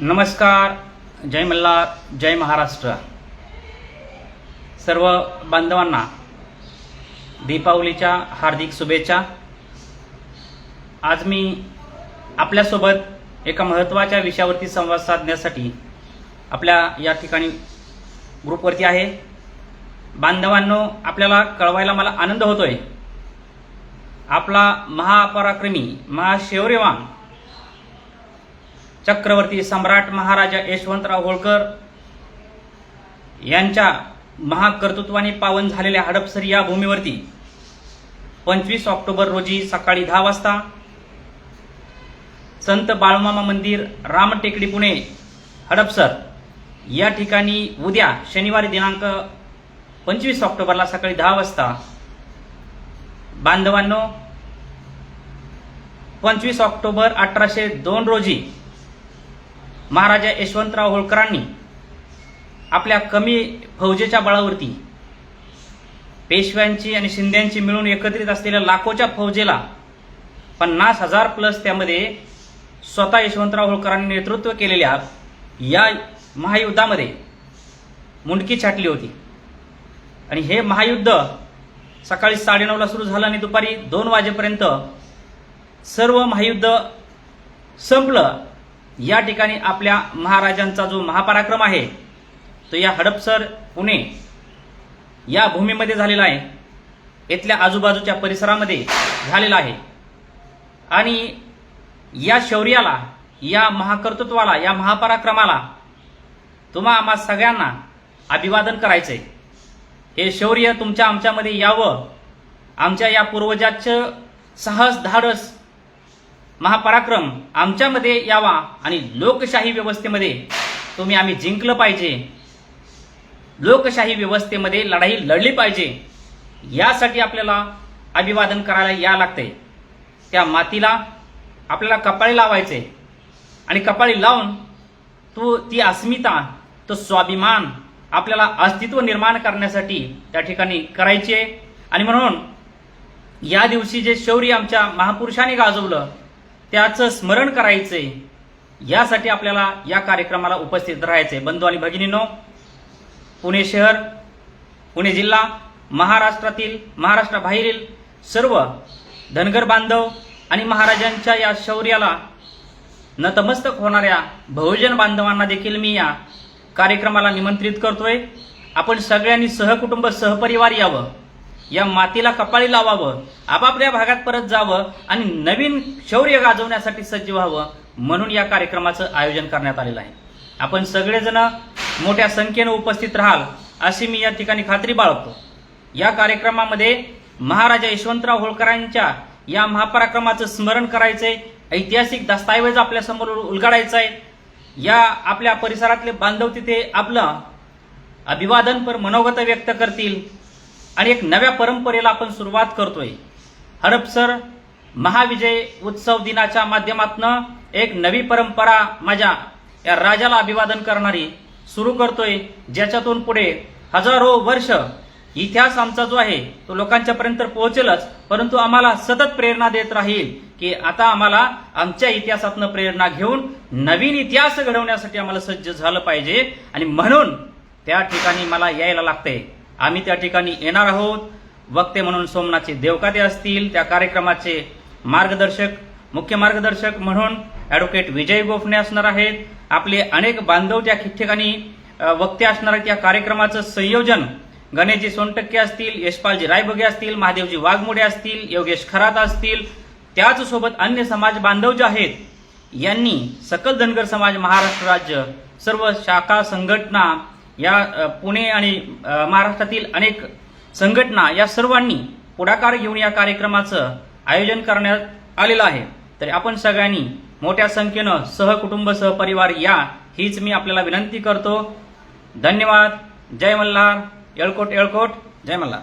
नमस्कार जय मल्हार जय महाराष्ट्र. सर्व बांधवांना दीपावलीच्या हार्दिक शुभेच्छा. आज मी आपल्यासोबत एका महत्त्वाच्या विषयावरती संवाद साधण्यासाठी आपल्या या ठिकाणी ग्रुपवरती आहे. बांधवांनो आपल्याला कळवायला मला आनंद होतोय. आपला महापराक्रमी महाशौर्यवान चक्रवर्ती सम्राट महाराजा यशवंतराव होळकर यांच्या महाकर्तृत्वाने पावन झालेल्या हडपसर या भूमीवरती पंचवीस ऑक्टोबर रोजी सकाळी दहा वाजता संत बाळमामा मंदिर रामटेकडी पुणे हडपसर या ठिकाणी उद्या शनिवारी दिनांक पंचवीस ऑक्टोबरला सकाळी दहा वाजता बांधवांनो पंचवीस ऑक्टोबर अठराशे दोन रोजी महाराजा यशवंतराव होळकरांनी आपल्या कमी फौजेच्या बळावरती पेशव्यांची आणि शिंद्यांची मिळून एकत्रित असलेल्या लाखोच्या फौजेला पन्नास हजार प्लस त्यामध्ये स्वतः यशवंतराव होळकरांनी नेतृत्व केलेल्या या महायुद्धामध्ये मुंडकी छाटली होती. आणि हे महायुद्ध सकाळी साडेनऊला सुरू झालं आणि दुपारी दोन वाजेपर्यंत सर्व महायुद्ध संपलं. या ठिकाणी आपल्या महाराजांचा जो महापराक्रम आहे तो या हडपसर पुणे या भूमीमध्ये झालेला आहे. इथल्या आजूबाजूच्या परिसरामध्ये झालेला आहे. आणि या शौर्याला या महाकर्तृत्वाला या महापराक्रमाला तुम्हा आम्हा सगळ्यांना अभिवादन करायचंय. हे शौर्य तुमच्या आमच्यामध्ये यावं. आमच्या या पूर्वजाचं साहस धाडस महापराक्रम आमच्यामध्ये यावा आणि लोकशाही व्यवस्थेमध्ये तुम्ही आम्ही जिंकलं पाहिजे. लोकशाही व्यवस्थेमध्ये लढाई लढली पाहिजे. यासाठी आपल्याला अभिवादन करायला या लागते त्या मातीला आपल्याला कपाळी लावायचे. आणि कपाळी लावून तो ती अस्मिता तो स्वाभिमान आपल्याला अस्तित्व निर्माण करण्यासाठी त्या ठिकाणी करायचे. आणि म्हणून या दिवशी जे शौर्य आमच्या महापुरुषांनी गाजवलं त्याचं स्मरण करायचंय. यासाठी आपल्याला या कार्यक्रमाला उपस्थित राहायचंय. बंधू आणि भगिनींनो पुणे शहर पुणे जिल्हा महाराष्ट्रातील महाराष्ट्राबाहेरील सर्व धनगर बांधव आणि महाराजांच्या या शौर्याला नतमस्तक होणाऱ्या बहुजन बांधवांना देखील मी या कार्यक्रमाला निमंत्रित करतोय. आपण सगळ्यांनी सहकुटुंब सहपरिवार यावं. या मातीला कपाळी लावावं आपापल्या भागात परत जावं आणि नवीन शौर्य गाजवण्यासाठी सज्ज व्हावं म्हणून या कार्यक्रमाचं आयोजन करण्यात आलेलं आहे. आपण सगळेजण मोठ्या संख्येनं उपस्थित राहाल अशी मी या ठिकाणी खात्री बाळगतो. या कार्यक्रमामध्ये महाराजा यशवंतराव होळकरांच्या या महापराक्रमाचं स्मरण करायचंय ऐतिहासिक दस्तऐवज आपल्यासमोर समोर आहे या आपल्या परिसरातले बांधव तिथे आपलं अभिवादनपर मनोगत व्यक्त करतील. आणि एक नव्या परंपरेला आपण सुरुवात करतोय. हडपसर महाविजय उत्सव दिनाच्या माध्यमातनं एक नवी परंपरा माझ्या या राजाला अभिवादन करणारी सुरू करतोय. ज्याच्यातून पुढे हजारो वर्ष इतिहास आमचा जो आहे तो लोकांच्या पर्यंत पोहोचेलच. परंतु आम्हाला सतत प्रेरणा देत राहील की आता आम्हाला आमच्या इतिहासातनं प्रेरणा घेऊन नवीन इतिहास घडवण्यासाठी आम्हाला सज्ज झालं पाहिजे. आणि म्हणून त्या ठिकाणी मला यायला लागतंय. आम्ही त्या ठिकाणी येणार आहोत. वक्ते म्हणून सोमनाथचे देवकाते असतील त्या कार्यक्रमाचे मार्गदर्शक मुख्य मार्गदर्शक म्हणून ॲडव्होकेट विजय गोफणे असणार आहेत. आपले अनेक बांधव त्या ठिकाणी वक्ते असणार आहेत. या कार्यक्रमाचं संयोजन गणेशजी सोनटक्के असतील यशपालजी रायबगे असतील महादेवजी वाघमोडे असतील योगेश खरात असतील. त्याच सोबत अन्य समाज बांधव जे आहेत यांनी सकल धनगर समाज महाराष्ट्र राज्य सर्व शाखा संघटना या पुणे आणि महाराष्ट्रातील अनेक संघटना या सर्वांनी पुढाकार घेऊन या कार्यक्रमाचं आयोजन करण्यात आलेलं आहे. तर आपण सगळ्यांनी मोठ्या संख्येनं सहकुटुंब सहपरिवार या हीच मी आपल्याला विनंती करतो. धन्यवाद. जय मल्हार. येळकोट येळकोट. जय मल्हार.